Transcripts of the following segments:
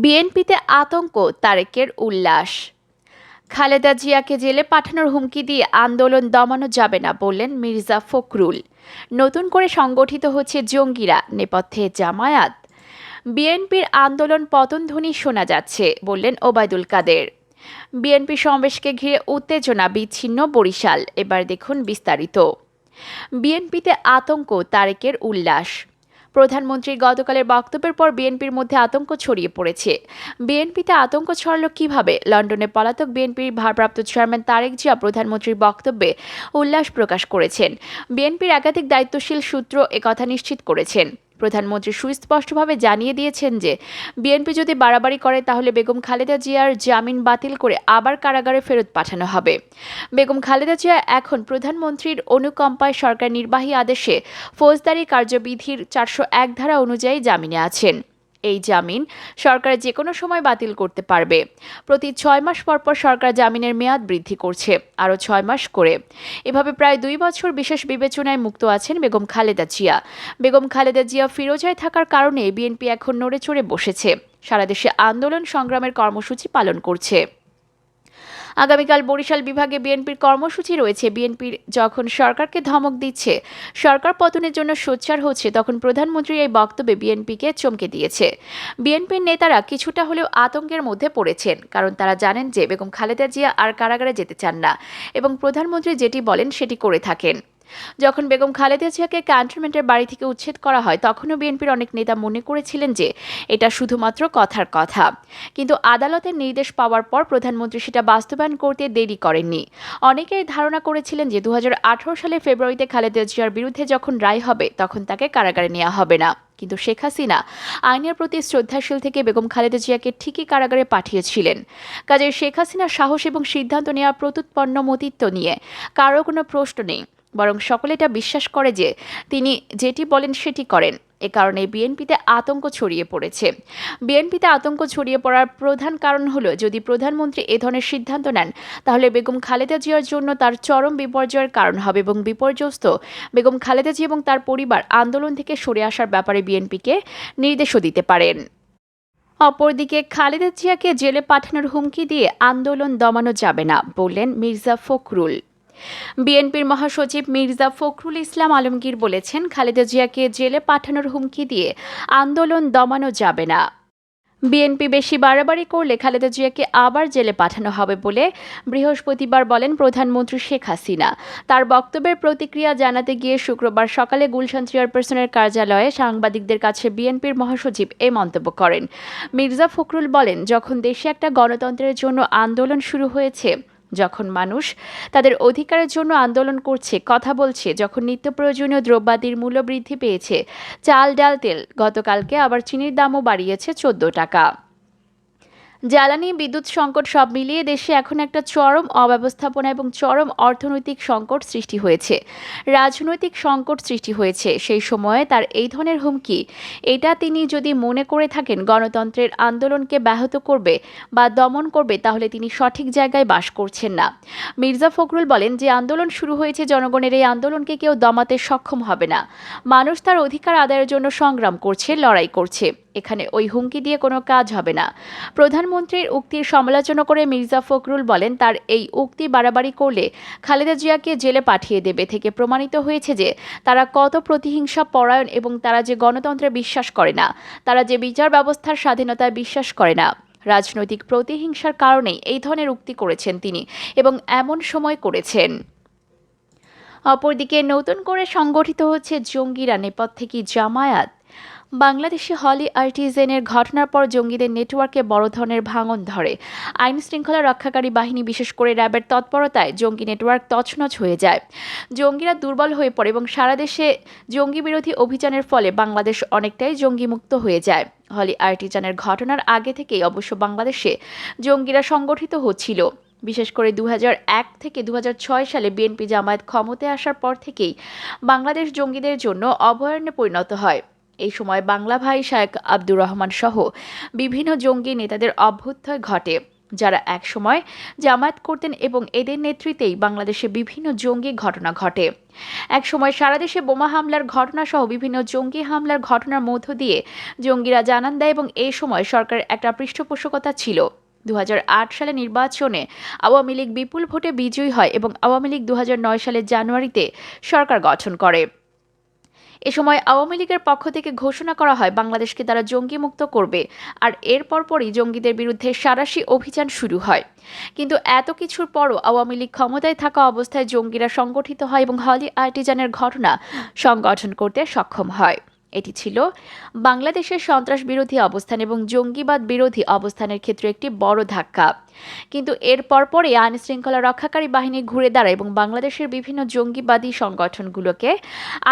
বিএনপিতে আতঙ্ক, তারেকের উল্লাস। খালেদা জিয়াকে জেলে পাঠানোর হুমকি দিয়ে আন্দোলন দমানো যাবে না বললেন মির্জা ফখরুল। নতুন করে সংগঠিত হচ্ছে জঙ্গিরা, নেপথ্যে জামায়াত। বিএনপির আন্দোলন পতনধ্বনি শোনা যাচ্ছে বললেন ওবায়দুল কাদের। বিএনপি সমাবেশকে ঘিরে উত্তেজনা বিচ্ছিন্ন বরিশাল, এবার দেখুন বিস্তারিত। বিএনপিতে আতঙ্ক, তারেকের উল্লাস। প্রধানমন্ত্রীর গতকালের বক্তব্যের পর বিএনপির মধ্যে আতঙ্ক ছড়িয়ে পড়েছে। বিএনপিতে আতঙ্ক ছড়ল কীভাবে? লন্ডনে পলাতক বিএনপির ভারপ্রাপ্ত চেয়ারম্যান তারেক জিয়া প্রধানমন্ত্রীর বক্তব্যে উল্লাস প্রকাশ করেছেন। বিএনপির একাধিক দায়িত্বশীল সূত্র একথা নিশ্চিত করেছেন। প্রধানমন্ত্রী সুস্পষ্টভাবে জানিয়ে দিয়েছেন যে, বিএনপি যদি বাড়াবাড়ি করে, তাহলে বেগম খালেদা জিয়ার জামিন বাতিল করে আবার কারাগারে ফেরত পাঠানো হবে। বেগম খালেদা জিয়া এখন প্রধানমন্ত্রীর অনুকম্পায় সরকার নির্বাহী আদেশে ফৌজদারি কার্যবিধির চারশো এক ধারা অনুযায়ী জামিনে আছেন। এই জামিন সরকার যে কোনো সময় বাতিল করতে পারবে। প্রতি ছয় মাস পর পর সরকার জামিনের মেয়াদ বৃদ্ধি করছে, আরও ছয় মাস করে। এভাবে প্রায় দুই বছর বিশেষ বিবেচনায় মুক্ত আছেন বেগম খালেদা জিয়া। বেগম খালেদা জিয়া ফিরোজায় থাকার কারণে বিএনপি এখন নড়ে চড়ে বসেছে। সারা দেশে আন্দোলন সংগ্রামের কর্মসূচি পালন করছে। আগামীকাল বরিশাল বিভাগে বিএনপির কর্মসূচি রয়েছে। বিএনপির যখন সরকারকে ধমক দিচ্ছে, সরকার পতনের জন্য সোচ্চার হচ্ছে, তখন প্রধানমন্ত্রী এই বক্তব্যে বিএনপিকে চমকে দিয়েছে। বিএনপির নেতারা কিছুটা হলেও আতঙ্কের মধ্যে পড়েছেন, কারণ তারা জানেন যে বেগম খালেদা জিয়া আর কারাগারে যেতে চান না এবং প্রধানমন্ত্রী যেটি বলেন সেটি করে থাকেন। যখন বেগম খালেদা জিয়াকে ক্যান্টনমেন্টের বাড়ি থেকে উচ্ছেদ করা হয়, তখনও বিএনপির অনেক নেতা মনে করেছিলেন যে এটা শুধুমাত্র কথার কথা। কিন্তু আদালতের নির্দেশ পাওয়ার পর প্রধানমন্ত্রী সেটা বাস্তবায়ন করতে দেরি করেননি। অনেকেই ধারণা করেছিলেন যে দুহাজার আঠারো সালে ফেব্রুয়ারিতে খালেদা জিয়ার বিরুদ্ধে যখন রায় হবে, তখন তাকে কারাগারে নেওয়া হবে না। কিন্তু শেখ হাসিনা আইনের প্রতি শ্রদ্ধাশীল থেকে বেগম খালেদা জিয়াকে ঠিকই কারাগারে পাঠিয়েছিলেন। কাজে শেখ হাসিনার সাহস এবং সিদ্ধান্ত নেওয়ার প্রত্যুৎপন্ন মতিত্ব নিয়ে কারও কোনো প্রশ্ন নেই। বরং সকলে এটা বিশ্বাস করে যে তিনি যেটি বলেন সেটি করেন। এ কারণে বিএনপিতে আতঙ্ক ছড়িয়ে পড়েছে। বিএনপিতে আতঙ্ক ছড়িয়ে পড়ার প্রধান কারণ হলো, যদি প্রধানমন্ত্রী এ ধরনের সিদ্ধান্ত নেন, তাহলে বেগম খালেদা জিয়ার জন্য তার চরম বিপর্যয়ের কারণ হবে এবং বিপর্যস্ত বেগম খালেদা জিয়া এবং তার পরিবার আন্দোলন থেকে সরে আসার ব্যাপারে বিএনপিকে নির্দেশও দিতে পারেন। অপরদিকে খালেদা জিয়াকে জেলে পাঠানোর হুমকি দিয়ে আন্দোলন দমানো যাবে না, বললেন মির্জা ফখরুল। বিএনপির মহাসচিব মির্জা ফখরুল ইসলাম আলমগীর বলেছেন, খালেদা জিয়াকে জেলে পাঠানোর হুমকি দিয়ে আন্দোলন দমানো যাবে না। বিএনপি বেশি বাড়াবাড়ি করলে খালেদা জিয়াকে আবার জেলে পাঠানো হবে বলে বৃহস্পতিবার বলেন প্রধানমন্ত্রী শেখ হাসিনা। তার বক্তব্যের প্রতিক্রিয়া জানাতে গিয়ে শুক্রবার সকালে গুলশান চেয়ারপারসনের কার্যালয়ে সাংবাদিকদের কাছে বিএনপির মহাসচিব এ মন্তব্য করেন। মির্জা ফখরুল বলেন, যখন দেশে একটা গণতন্ত্রের জন্য আন্দোলন শুরু হয়েছে যখন মানুষ তাদের অধিকারের জন্য আন্দোলন করছে, কথা বলছে, যখন নিত্য প্রয়োজনীয় দ্রব্যাদির মূল্য বৃদ্ধি পেয়েছে, চাল, ডাল, তেল গতকালকে আবার চিনির দামও বাড়িয়েছে চোদ্দ টাকা। জ্বালানি, বিদ্যুৎ সংকট সব মিলিয়ে দেশে এখন একটা চরম অব্যবস্থাপনা এবং চরম অর্থনৈতিক সংকট সৃষ্টি হয়েছে। রাজনৈতিক সংকট সৃষ্টি হয়েছে। সেই সময়ে তার এই ধরনের হুমকি, এটা তিনি যদি মনে করে থাকেন গণতন্ত্রের আন্দোলনকে ব্যাহত করবে বা দমন করবে, তাহলে তিনি সঠিক জায়গায় বাস করছেন না। মির্জা ফখরুল বলেন যে, আন্দোলন শুরু হয়েছে, জনগণের এই আন্দোলনকে কেউ দমাতে সক্ষম হবে না। মানুষ তার অধিকার আদায়ের জন্য সংগ্রাম করছে, লড়াই করছে। এখানে ওই হুমকি দিয়ে কোনো কাজ হবে না। প্রধানমন্ত্রীর উক্তির সমালোচনা করে মির্জা ফখরুল বলেন, তার এই উক্তি বাড়াবাড়ি করলে খালেদা জিয়াকে জেলে পাঠিয়ে দেবে। থেকে প্রমাণিত হয়েছে যে, তারা কত প্রতিহিংসা, পরায়ণ এবং তারা যে গণতন্ত্রে বিশ্বাস করে না, তারা যে বিচার ব্যবস্থার স্বাধীনতায় বিশ্বাস করে না। রাজনৈতিক প্রতিহিংসার কারণেই এই ধরনের উক্তি করেছেন তিনি এবং এমন সময় করেছেন। অপরদিকে নতুন করে সংগঠিত হচ্ছে জঙ্গিরা নেপথ্যে কি জামায়াত? বাংলাদেশে হলি আর্টিজেনের ঘটনার পর জঙ্গিদের নেটওয়ার্কে বড় ধরনের ভাঙন ধরে। আইন শৃঙ্খলা রক্ষাকারী বাহিনী, বিশেষ করে র্যাবের তৎপরতায় জঙ্গি নেটওয়ার্ক তছনছ হয়ে যায়। জঙ্গিরা দুর্বল হয়ে পড়ে এবং সারা দেশে জঙ্গি বিরোধী অভিযানের ফলে বাংলাদেশ অনেকটাই জঙ্গিমুক্ত হয়ে যায়। হলি আর্টিজানের ঘটনার আগে থেকেই অবশ্য বাংলাদেশে জঙ্গিরা সংগঠিত হচ্ছিল। বিশেষ করে দু হাজার এক থেকে দু হাজার ছয় সালে বিএনপি জামায়াত ক্ষমতায় আসার পর থেকেই বাংলাদেশ জঙ্গিদের জন্য অভয়ারণ্যে পরিণত হয়। এই সময় বাংলা ভাই শায়েক আব্দুর রহমান সহ বিভিন্ন জঙ্গি নেতাদের অভ্যুত্থয় ঘটে। যারা একসময় জামায়াত করতেন এবং এদের নেতৃত্বেই বাংলাদেশে বিভিন্ন জঙ্গি ঘটনা ঘটে। একসময় সারা দেশে বোমা হামলার ঘটনা সহ বিভিন্ন জঙ্গি হামলার ঘটনার মধ্য দিয়ে জঙ্গিরা জানান দেয় এবং এই সময় সরকারের একটা পৃষ্ঠপোষকতা ছিল। দু হাজার আট সালে নির্বাচনে আওয়ামী লীগ বিপুল ভোটে বিজয়ী হয় এবং আওয়ামী লীগ দু হাজার নয় সালের জানুয়ারিতে সরকার গঠন করে। এ সময় আওয়ামী লীগের পক্ষ থেকে ঘোষণা করা হয়, বাংলাদেশকে তারা জঙ্গি মুক্ত করবে। আর এর পরপরই জঙ্গিদের বিরুদ্ধে সারাশি অভিযান শুরু হয়। কিন্তু এত কিছুর পরও আওয়ামী লীগ ক্ষমতায় থাকা অবস্থায় জঙ্গিরা সংগঠিত হয় এবং হলি আর্টিজানের ঘটনা সংগঠন করতে সক্ষম হয়। এটি ছিল বাংলাদেশের সন্ত্রাস বিরোধী অবস্থান এবং জঙ্গিবাদ বিরোধী অবস্থানের ক্ষেত্রে একটি বড় ধাক্কা। কিন্তু এর পরপরে আইন শৃঙ্খলা রক্ষাকারী বাহিনী ঘুরে দাঁড়ায় এবং বাংলাদেশের বিভিন্ন জঙ্গিবাদী সংগঠনগুলোকে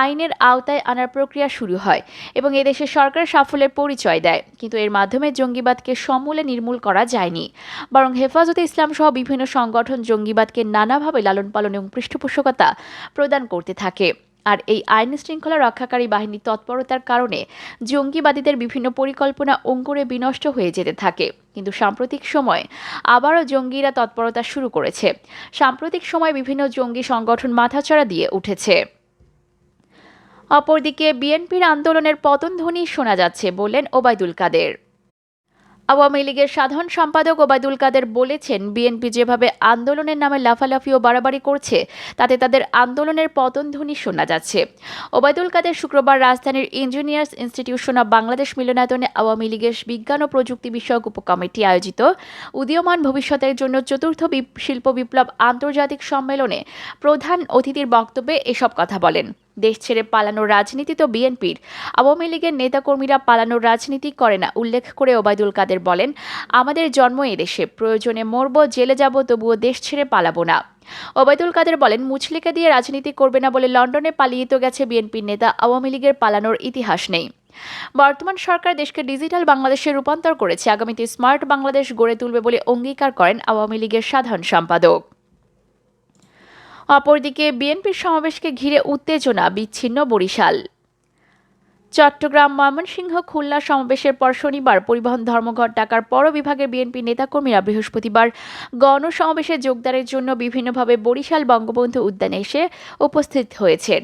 আইনের আওতায় আনার প্রক্রিয়া শুরু হয় এবং এদেশে সরকার সাফল্যের পরিচয় দেয়। কিন্তু এর মাধ্যমে জঙ্গিবাদকে সমূলে নির্মূল করা যায়নি। বরং হেফাজতে ইসলাম সহ বিভিন্ন সংগঠন জঙ্গিবাদকে নানাভাবে লালন পালন এবং পৃষ্ঠপোষকতা প্রদান করতে থাকে। আর এই আইন শৃঙ্খলা রক্ষাকারী বাহিনীর তৎপরতার কারণে জঙ্গিবাদীদের বিভিন্ন পরিকল্পনা অঙ্কুরে বিনষ্ট হয়ে যেতে থাকে। কিন্তু সাম্প্রতিক সময় আবারও জঙ্গিরা তৎপরতা শুরু করেছে। সাম্প্রতিক সময় বিভিন্ন জঙ্গি সংগঠন মাথাচাড়া দিয়ে উঠেছে। অপরদিকে বিএনপির আন্দোলনের পতনধ্বনি শোনা যাচ্ছে বললেন ওবায়দুল কাদের। আওয়ামী লীগের সাধারণ সম্পাদক ওবায়দুল কাদের বলেছেন, বিএনপি যেভাবে আন্দোলনের নামে লাফালাফি ও বাড়াবাড়ি করছে, তাতে তাদের আন্দোলনের পতনধ্বনি শোনা যাচ্ছে। ওবায়দুল কাদের শুক্রবার রাজধানীর ইঞ্জিনিয়ার্স ইনস্টিটিউশন অব বাংলাদেশ মিলনায়তনে আওয়ামী লীগের বিজ্ঞান ও প্রযুক্তি বিষয়ক উপকমিটি আয়োজিত উদীয়মান ভবিষ্যতের জন্য চতুর্থ শিল্প বিপ্লব আন্তর্জাতিক সম্মেলনে প্রধান অতিথির বক্তব্যে এসব কথা বলেন। দেশ ছেড়ে পালানোর রাজনীতি তো বিএনপির। আওয়ামী লীগের নেতাকর্মীরা পালানোর রাজনীতি করে না, উল্লেখ করে ওবায়দুল কাদের বলেন, আমাদের জন্ম এদেশে প্রয়োজনে মরব, জেলে যাব, তবুও দেশ ছেড়ে পালাবো না। ওবায়দুল কাদের বলেন মুচলিকা দিয়ে রাজনীতি করবে না বলে লন্ডনে পালিয়ে তো গেছে বিএনপির নেতা, আওয়ামী লীগের পালানোর ইতিহাস নেই। বর্তমান সরকার দেশকে ডিজিটাল বাংলাদেশে রূপান্তর করেছে, আগামীতে স্মার্ট বাংলাদেশ গড়ে তুলবে বলে অঙ্গীকার করেন আওয়ামী লীগের সাধারণ সম্পাদক। অপরদিকে বিএনপির সমাবেশকে ঘিরে উত্তেজনা বিচ্ছিন্ন বরিশাল। চট্টগ্রাম ময়মনসিংহ খুলনা সমাবেশের পর শনিবার পরিবহন ধর্মঘট ডাকার পর বিভাগের বিএনপি নেতাকর্মীরা বৃহস্পতিবার গণসমাবেশে যোগদানের জন্য বিভিন্নভাবে বরিশাল বঙ্গবন্ধু উদ্যানে এসে উপস্থিত হয়েছেন।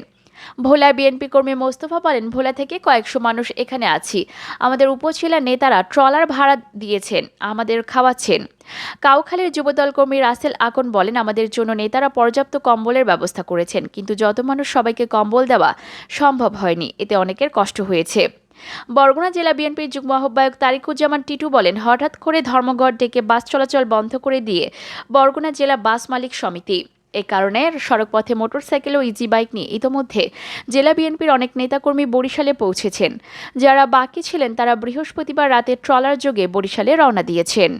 ভোলার বিএনপি কর্মী মোস্তফা বলেন, ভোলা থেকে কয়েকশো মানুষ এখানে আছি। আমাদের উপজেলা নেতারা ট্রলার ভাড়া দিয়েছেন, আমাদের খাওয়াচ্ছেন। কাউখালীর যুবদল কর্মী রাসেল আকন বলেন, আমাদের জন্য নেতারা পর্যাপ্ত কম্বলের ব্যবস্থা করেছেন, কিন্তু যত মানুষ সবাইকে কম্বল দেওয়া সম্ভব হয়নি, এতে অনেকের কষ্ট হয়েছে। বরগুনা জেলা বিএনপির যুগ্ম আহ্বায়ক তারিকুজ্জামান টিটু বলেন, হঠাৎ করে ধর্মঘট ডেকে বাস চলাচল বন্ধ করে দিয়ে বরগুনা জেলা বাস মালিক সমিতি এ কারণে সড়কপথে মোটরসাইকেল ও ইজি বাইক নিয়ে ইতোমধ্যে জেলা বিএনপির অনেক নেতাকর্মী বরিশালে পৌঁছেছেন। যারা বাকি ছিলেন তারা বৃহস্পতিবার রাতে ট্রলার যোগে বরিশালে রওনা দিয়েছেন।